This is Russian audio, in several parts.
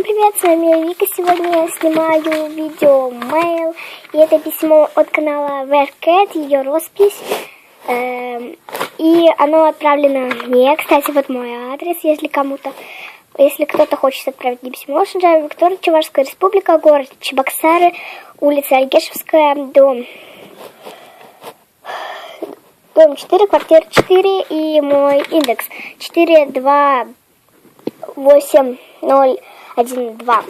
Привет, с вами Вика. Сегодня я снимаю видео mail. И это письмо от канала Vercat, ее роспись. Эм, и оно отправлено мне. Кстати, вот мой адрес, если кому-то... Если кто-то хочет отправить мне письмо, Шанджаева Виктория, Чувашская республика, город Чебоксары, улица Альгешевская, дом... Дом 4, квартира 4 и мой индекс 42800 1-2.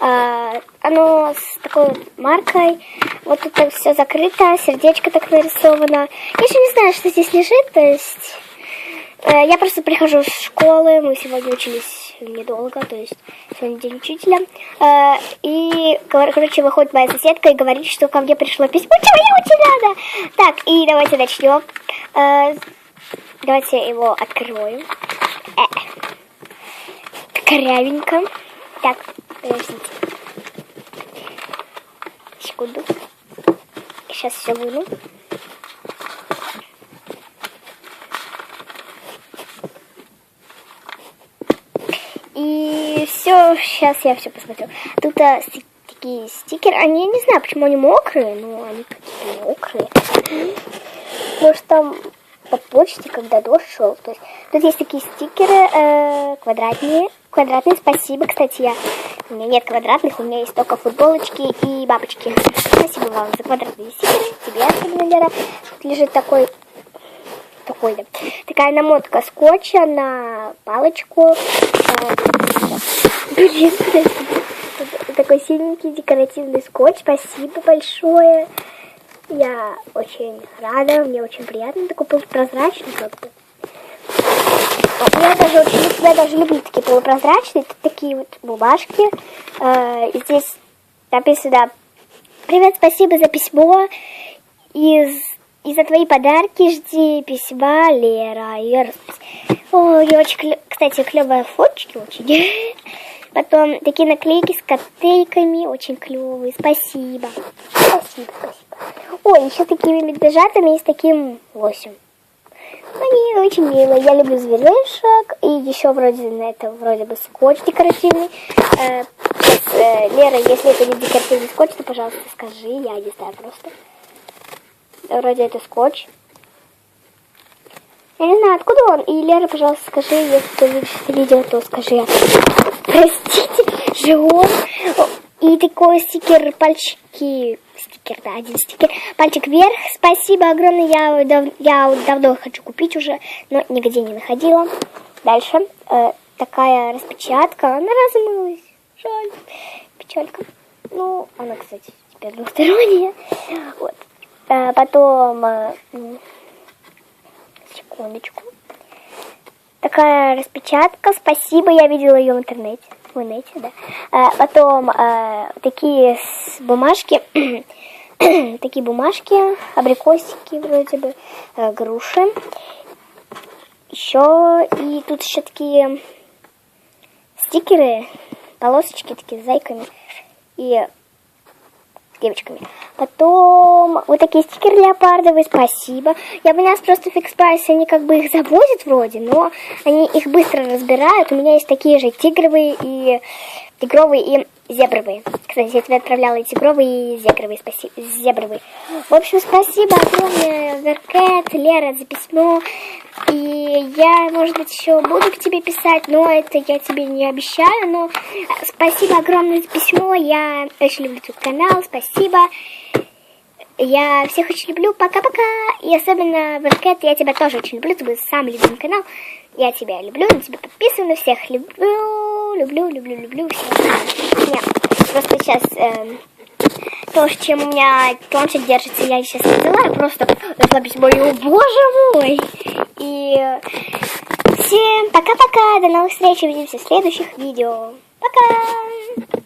А, оно с такой маркой. Вот тут все закрыто, сердечко так нарисовано. Я еще не знаю, что здесь лежит, то есть... Э, я просто прихожу с школы, мы сегодня учились недолго, то есть сегодня день учителя. Э, и, короче, выходит моя соседка и говорит, что ко мне пришло письмо, чего я очень рада. Так, и давайте начнем. Э, давайте его откроем. Корявенько. Так, подождите. Секунду. Сейчас все выну. И все, сейчас я все посмотрю. Тут а, такие стикеры. Они, я не знаю, почему они мокрые, но они какие-то мокрые. Может там по почте, когда дождь шел. То есть тут есть такие стикеры э, квадратные. Квадратные, спасибо. Кстати, я, у меня нет квадратных, у меня есть только футболочки и бабочки. Спасибо вам за квадратные стикеры. Тебе особенно, Лера. Тут лежит такой такой, да. Такая намотка скотча на палочку. Блин, такой синенький декоративный скотч. Спасибо большое. Я очень рада, мне очень приятно. Такой полупрозрачный как бы. Я даже очень я даже люблю такие полупрозрачные, такие вот бумажки. Э, здесь написано «Привет, спасибо за письмо. Из, и за твои подарки жди письма Лера». О, я очень, кстати, клевые фоточки очень. Потом такие наклейки с котейками, очень клевые. Спасибо. Спасибо, спасибо. Ой, еще такими медвежатами есть таким лосем. Они очень милые. Я люблю зверешек. И еще вроде на это вроде бы скотч декоративный. Э, э, Лера, если это не декоративный скотч, то, пожалуйста, скажи. Я не знаю просто. Вроде это скотч. Я не знаю, откуда он. И, Лера, пожалуйста, скажи, если ты видишь это видео, то скажи. Простите, он. И такой стикер пальчики. Стикер, да, один стикер. Пальчик вверх. Спасибо огромное. Я, дав, я давно хочу купить уже, но нигде не находила. Дальше. Э, такая распечатка. Она размылась. Жаль. Печалька. Ну, она, кстати, теперь двухсторонняя. Вот. Э, потом... Э, секундочку. Такая распечатка. Спасибо, я видела ее в интернете. В интернете, да. А, потом а, такие бумажки. такие бумажки, абрикосики вроде бы, а, груши. Еще и тут еще такие стикеры, полосочки такие с зайками. И девочками. Потом вот такие стикеры леопардовые, спасибо. Я поняла, просто фикс прайс, они как бы их завозят вроде, но они их быстро разбирают. У меня есть такие же тигровые и тигровые и зебровые. Кстати, я тебе отправляла и тигровые, и зебровые, спасибо, зебровые. В общем, спасибо огромное, Веркет, Лера, за письмо. И я, может быть, еще буду к тебе писать, но это я тебе не обещаю. Но спасибо огромное за письмо. Я очень люблю твой канал. Спасибо. Я всех очень люблю. Пока-пока. И особенно Веркет, я тебя тоже очень люблю. Ты был самый любимый канал. Я тебя люблю, на тебя подписана, всех люблю, люблю, люблю, люблю, всех. Нет, просто сейчас э, то, чем у меня планшет держится, я сейчас не взяла, просто запись мою, боже мой. И всем пока-пока, до новых встреч, увидимся в следующих видео. Пока!